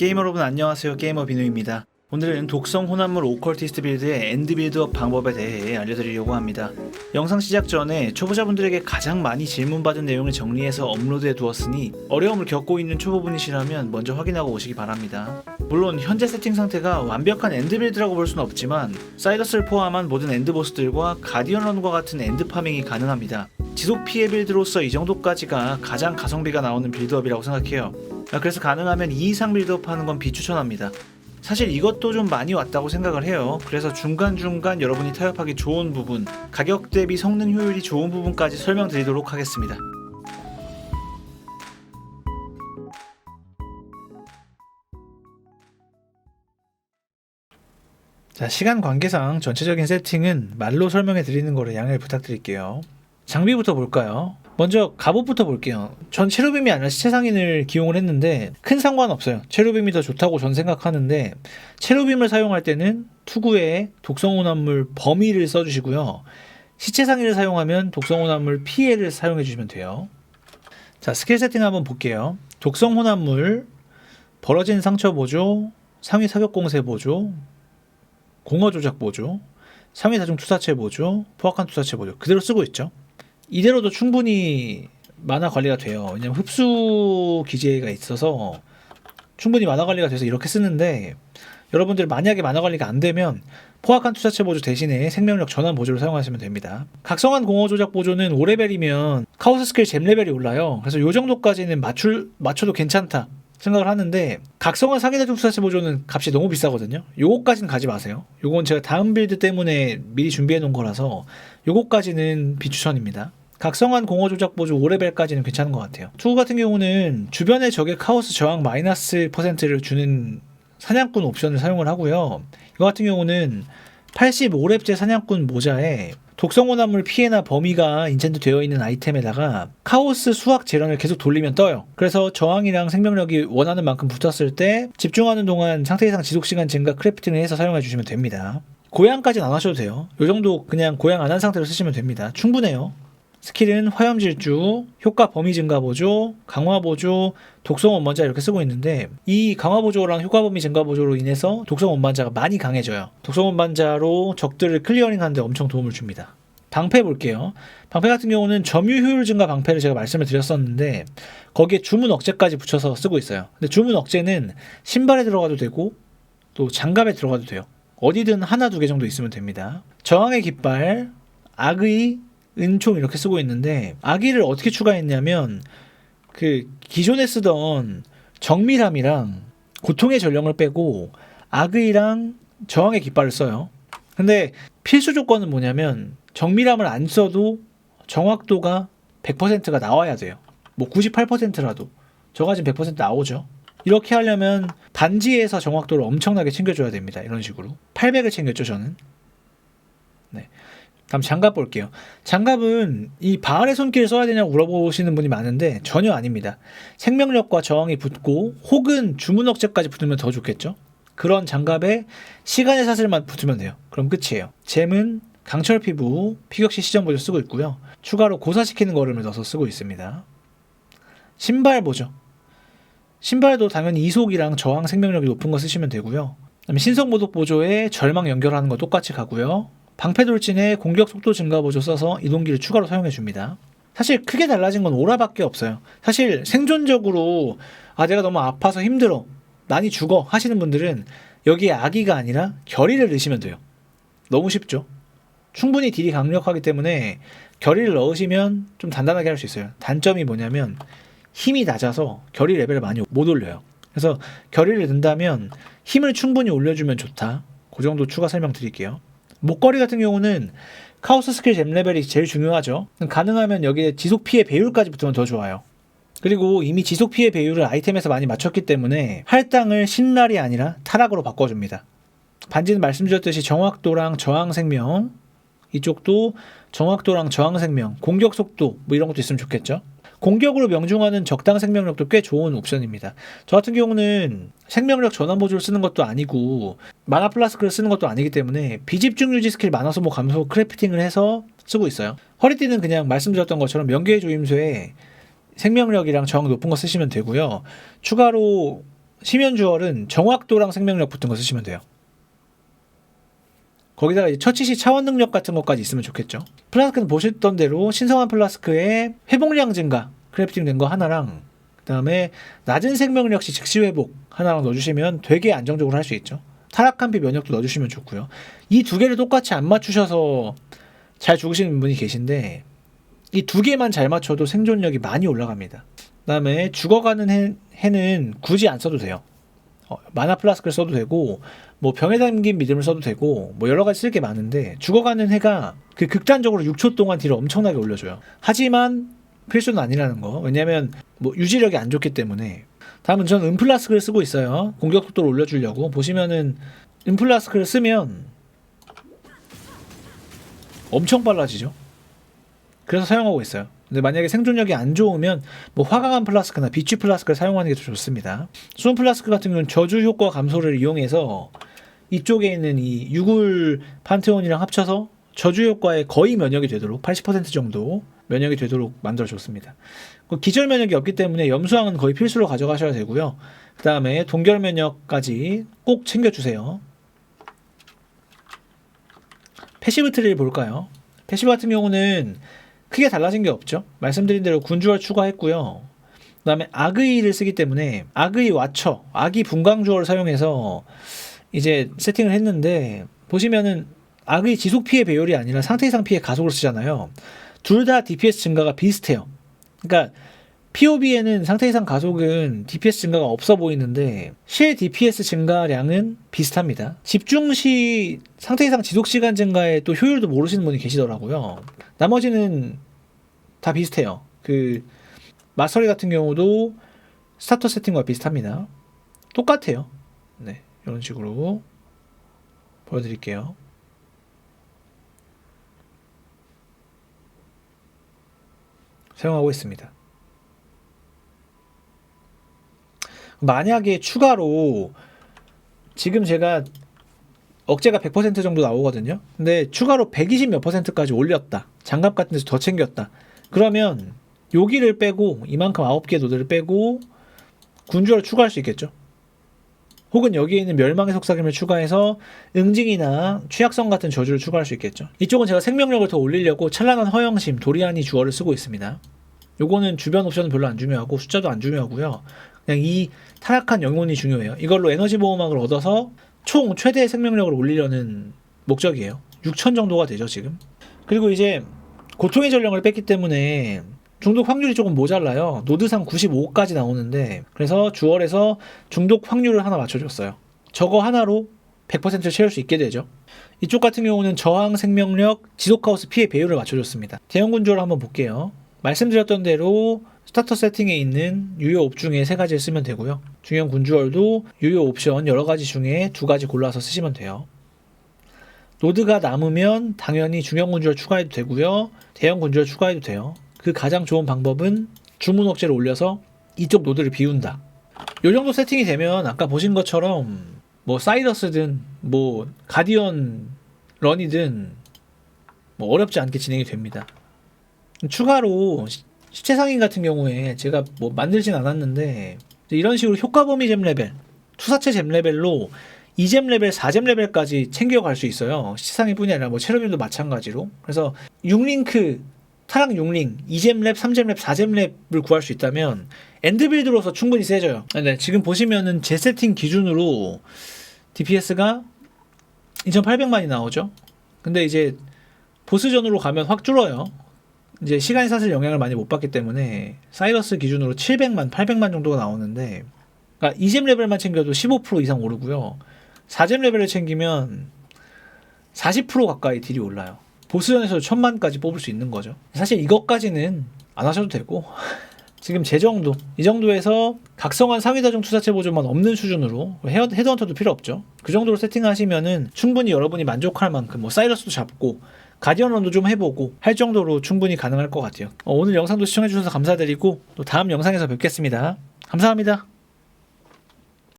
게이머 여러분 안녕하세요. 게이머 비누입니다. 오늘은 독성 혼합물 오컬티스트 빌드의 엔드 빌드업 방법에 대해 알려드리려고 합니다. 영상 시작 전에 초보자분들에게 가장 많이 질문받은 내용을 정리해서 업로드해 두었으니 어려움을 겪고 있는 초보분이시라면 먼저 확인하고 오시기 바랍니다. 물론 현재 세팅 상태가 완벽한 엔드 빌드라고 볼 수는 없지만 사이더스를 포함한 모든 엔드 보스들과 가디언 런과 같은 엔드 파밍이 가능합니다. 지속 피해 빌드로서 이 정도까지가 가장 가성비가 나오는 빌드업이라고 생각해요. 아, 그래서 가능하면 2 이상 빌드업 하는 건 비추천합니다. 사실 이것도 좀 많이 왔다고 생각을 해요. 그래서 중간중간 여러분이 타협하기 좋은 부분, 가격 대비 성능 효율이 좋은 부분까지 설명드리도록 하겠습니다. 자, 시간 관계상 전체적인 세팅은 말로 설명해 드리는 거를 양해를 부탁드릴게요. 장비부터 볼까요? 먼저 갑옷부터 볼게요. 전 체루빔이 아니라 시체상인을 기용을 했는데 큰 상관없어요. 체루빔이 더 좋다고 전 생각하는데 체루빔을 사용할 때는 투구에 독성오남물 범위를 써주시고요. 시체상인을 사용하면 독성오남물 피해를 사용해 주시면 돼요. 자 스킬 세팅 한번 볼게요. 독성호남물 벌어진 상처 보조, 상위 사격 공세 보조, 공허 조작 보조, 상위 다중 투사체 보조, 포악한 투사체 보조 그대로 쓰고 있죠. 이대로도 충분히 만화 관리가 돼요. 왜냐면 흡수 기제가 있어서 충분히 만화 관리가 돼서 이렇게 쓰는데 여러분들 만약에 만화 관리가 안 되면 포악한 투자체 보조 대신에 생명력 전환 보조를 사용하시면 됩니다. 각성한 공허 조작 보조는 5레벨이면 카오스 스킬 잼 레벨이 올라요. 그래서 요 정도까지는 맞출 맞춰도 괜찮다. 생각을 하는데 각성한 사기대중 투자체 보조는 값이 너무 비싸거든요. 요거까지는 가지 마세요. 요건 제가 다음 빌드 때문에 미리 준비해 놓은 거라서 요거까지는 비추천입니다. 각성한 공허 조작 보조 5레벨까지는 괜찮은 것 같아요. 투구 같은 경우는 주변의 적의 카오스 저항 마이너스 퍼센트를 주는 사냥꾼 옵션을 사용을 하고요. 이거 같은 경우는 85렙제 사냥꾼 모자에 독성오남물 피해나 범위가 인챈트 되어 있는 아이템에다가 카오스 수학 재련을 계속 돌리면 떠요. 그래서 저항이랑 생명력이 원하는 만큼 붙었을 때 집중하는 동안 상태 이상 지속 시간 증가 크래프팅을 해서 사용해 주시면 됩니다. 고양까지는 안 하셔도 돼요. 요 정도 그냥 고양 안 한 상태로 쓰시면 됩니다. 충분해요. 스킬은 화염질주, 효과 범위 증가 보조, 강화 보조, 독성 원반자 이렇게 쓰고 있는데 이 강화 보조랑 효과 범위 증가 보조로 인해서 독성 원반자가 많이 강해져요. 독성 원반자로 적들을 클리어링 하는데 엄청 도움을 줍니다. 방패 볼게요. 방패 같은 경우는 점유 효율 증가 방패를 제가 말씀을 드렸었는데 거기에 주문 억제까지 붙여서 쓰고 있어요. 근데 주문 억제는 신발에 들어가도 되고 또 장갑에 들어가도 돼요. 어디든 하나 두 개 정도 있으면 됩니다. 저항의 깃발, 악의, 은총 이렇게 쓰고 있는데 악의를 어떻게 추가했냐면 그 기존에 쓰던 정밀함이랑 고통의 전령을 빼고 악의랑 저항의 깃발을 써요. 근데 필수 조건은 뭐냐면 정밀함을 안 써도 정확도가 100%가 나와야 돼요. 뭐 98%라도 저가 지금 100% 나오죠. 이렇게 하려면 반지에서 정확도를 엄청나게 챙겨줘야 됩니다. 이런 식으로 800을 챙겼죠 저는. 네. 다음 장갑 볼게요. 장갑은 이 바알의 손길을 써야 되냐고 물어보시는 분이 많은데 전혀 아닙니다. 생명력과 저항이 붙고 혹은 주문 억제까지 붙으면 더 좋겠죠. 그런 장갑에 시간의 사슬만 붙으면 돼요. 그럼 끝이에요. 잼은 강철 피부, 피격시 시전 보조 쓰고 있고요. 추가로 고사시키는 거름을 넣어서 쓰고 있습니다. 신발 보죠. 신발도 당연히 이속이랑 저항 생명력이 높은 거 쓰시면 되고요. 신속 모독 보조에 절망 연결하는 거 똑같이 가고요. 방패 돌진에 공격 속도 증가 보조 써서 이동기를 추가로 사용해 줍니다. 사실 크게 달라진 건 오라밖에 없어요. 사실 생존적으로 아 내가 너무 아파서 힘들어 많이 죽어 하시는 분들은 여기에 아기가 아니라 결의를 넣으시면 돼요. 너무 쉽죠. 충분히 딜이 강력하기 때문에 결의를 넣으시면 좀 단단하게 할 수 있어요. 단점이 뭐냐면 힘이 낮아서 결의 레벨을 많이 못 올려요. 그래서 결의를 넣는다면 힘을 충분히 올려주면 좋다. 그 정도 추가 설명 드릴게요. 목걸이 같은 경우는 카오스 스킬 잼 레벨이 제일 중요하죠. 가능하면 여기에 지속 피해 배율까지 붙으면 더 좋아요. 그리고 이미 지속 피해 배율을 아이템에서 많이 맞췄기 때문에 할당을 신랄이 아니라 타락으로 바꿔줍니다. 반지는 말씀드렸듯이 정확도랑 저항 생명 이쪽도 정확도랑 저항 생명, 공격 속도 뭐 이런 것도 있으면 좋겠죠. 공격으로 명중하는 적당 생명력도 꽤 좋은 옵션입니다. 저 같은 경우는 생명력 전환 보조를 쓰는 것도 아니고 마나 플라스크를 쓰는 것도 아니기 때문에 비집중 유지 스킬 만화 소모 감소 크래프팅을 해서 쓰고 있어요. 허리띠는 그냥 말씀드렸던 것처럼 명계의 조임소에 생명력이랑 저항 높은 거 쓰시면 되고요. 추가로 심연 주얼은 정확도랑 생명력 붙은 거 쓰시면 돼요. 거기다가 이제 처치 시 차원 능력 같은 것까지 있으면 좋겠죠. 플라스크는 보셨던 대로 신성한 플라스크에 회복량 증가 크래프팅 된 거 하나랑 그다음에 낮은 생명력 시 즉시 회복 하나랑 넣어주시면 되게 안정적으로 할 수 있죠. 타락한 피 면역도 넣어주시면 좋고요. 이 두 개를 똑같이 안 맞추셔서 잘 죽으시는 분이 계신데 이 두 개만 잘 맞춰도 생존력이 많이 올라갑니다. 그다음에 죽어가는 해, 해는 굳이 안 써도 돼요. 어, 마나 플라스크를 써도 되고 뭐 병에 담긴 믿음을 써도 되고 뭐 여러 가지 쓸 게 많은데 죽어가는 해가 그 극단적으로 6초 동안 딜을 엄청나게 올려줘요. 하지만 필수는 아니라는 거. 왜냐면 뭐 유지력이 안 좋기 때문에. 다음은 저는 은플라스크를 쓰고 있어요. 공격 속도를 올려주려고 보시면은 은플라스크를 쓰면 엄청 빨라지죠. 그래서 사용하고 있어요. 근데 만약에 생존력이 안 좋으면 뭐 화강암 플라스크나 비취 플라스크를 사용하는 게 더 좋습니다. 수은 플라스크 같은 경우는 저주 효과 감소를 이용해서 이쪽에 있는 이 유굴 판테온이랑 합쳐서 저주 효과에 거의 면역이 되도록 80% 정도 면역이 되도록 만들어 줬습니다. 그 기절 면역이 없기 때문에 염수왕은 거의 필수로 가져가셔야 되고요. 그 다음에 동결 면역까지 꼭 챙겨주세요. 패시브 트리를 볼까요? 패시브 같은 경우는 크게 달라진 게 없죠. 말씀드린 대로 군주얼 추가했고요. 그 다음에 악의를 쓰기 때문에 악의 와처, 악의 분광주얼을 사용해서 이제 세팅을 했는데 보시면은 악의 지속 피해 배열이 아니라 상태 이상 피해 가속을 쓰잖아요. 둘 다 DPS 증가가 비슷해요. 그러니까 POB에는 상태 이상 가속은 DPS 증가가 없어 보이는데 실 DPS 증가량은 비슷합니다. 집중 시 상태 이상 지속 시간 증가에 또 효율도 모르시는 분이 계시더라고요. 나머지는 다 비슷해요. 그 마스터리 같은 경우도 스타터 세팅과 비슷합니다. 똑같아요. 네, 이런 식으로 보여드릴게요. 사용하고 있습니다. 만약에 추가로 지금 제가 억제가 100% 정도 나오거든요. 근데 추가로 120 몇 퍼센트까지 올렸다. 장갑 같은 데서 더 챙겼다. 그러면 여기를 빼고 이만큼 9개 노드를 빼고 군주를 추가할 수 있겠죠. 혹은 여기에 있는 멸망의 속삭임을 추가해서 응징이나 취약성 같은 저주를 추가할 수 있겠죠. 이쪽은 제가 생명력을 더 올리려고 찬란한 허영심, 도리안이 주어를 쓰고 있습니다. 요거는 주변 옵션은 별로 안 중요하고 숫자도 안 중요하고요. 그냥 이 타락한 영혼이 중요해요. 이걸로 에너지 보호막을 얻어서 총 최대 생명력을 올리려는 목적이에요. 6천 정도가 되죠, 지금. 그리고 이제 고통의 전령을 뺐기 때문에 중독 확률이 조금 모자라요. 노드상 95까지 나오는데 그래서 주얼에서 중독 확률을 하나 맞춰줬어요. 저거 하나로 100% 채울 수 있게 되죠. 이쪽 같은 경우는 저항 생명력, 지속 카오스 피해 배율을 맞춰줬습니다. 대형군 주얼 한번 볼게요. 말씀드렸던 대로 스타터 세팅에 있는 유효 옵 중에 세 가지를 쓰면 되고요. 중형 군주얼도 유효 옵션 여러 가지 중에 두 가지 골라서 쓰시면 돼요. 노드가 남으면 당연히 중형 군주얼 추가해도 되고요. 대형 군주얼 추가해도 돼요. 그 가장 좋은 방법은 주문 억제를 올려서 이쪽 노드를 비운다. 요 정도 세팅이 되면 아까 보신 것처럼 뭐 사이러스든 뭐 가디언 런이든 뭐 어렵지 않게 진행이 됩니다. 추가로 시체 상인 같은 경우에 제가 뭐 만들진 않았는데 이런 식으로 효과 범위 잼 레벨, 투사체 잼 레벨로 2잼 레벨, 4잼 레벨까지 챙겨갈 수 있어요. 시체 상인뿐이 아니라 뭐 체르빌도 마찬가지로. 그래서 6링크, 타락 6링, 2잼 랩, 3잼 랩, 4잼 랩을 구할 수 있다면 엔드빌드로서 충분히 세져요. 네, 지금 보시면은 제 세팅 기준으로 DPS가 2800만이 나오죠. 근데 이제 보스전으로 가면 확 줄어요. 이제 시간이 사실 영향을 많이 못 받기 때문에 사이러스 기준으로 700만, 800만 정도가 나오는데 그러니까 2잼 레벨만 챙겨도 15% 이상 오르고요. 4잼 레벨을 챙기면 40% 가까이 딜이 올라요. 보스전에서도 천만까지 뽑을 수 있는 거죠. 사실 이것까지는 안 하셔도 되고 지금 제 정도 이 정도에서 각성한 상위 다중 투사체 보조만 없는 수준으로 헤어, 헤드헌터도 필요 없죠. 그 정도로 세팅하시면은 충분히 여러분이 만족할 만큼 뭐 사이러스도 잡고 가디언런도 좀 해보고 할 정도로 충분히 가능할 것 같아요. 어, 오늘 영상도 시청해주셔서 감사드리고 또 다음 영상에서 뵙겠습니다. 감사합니다.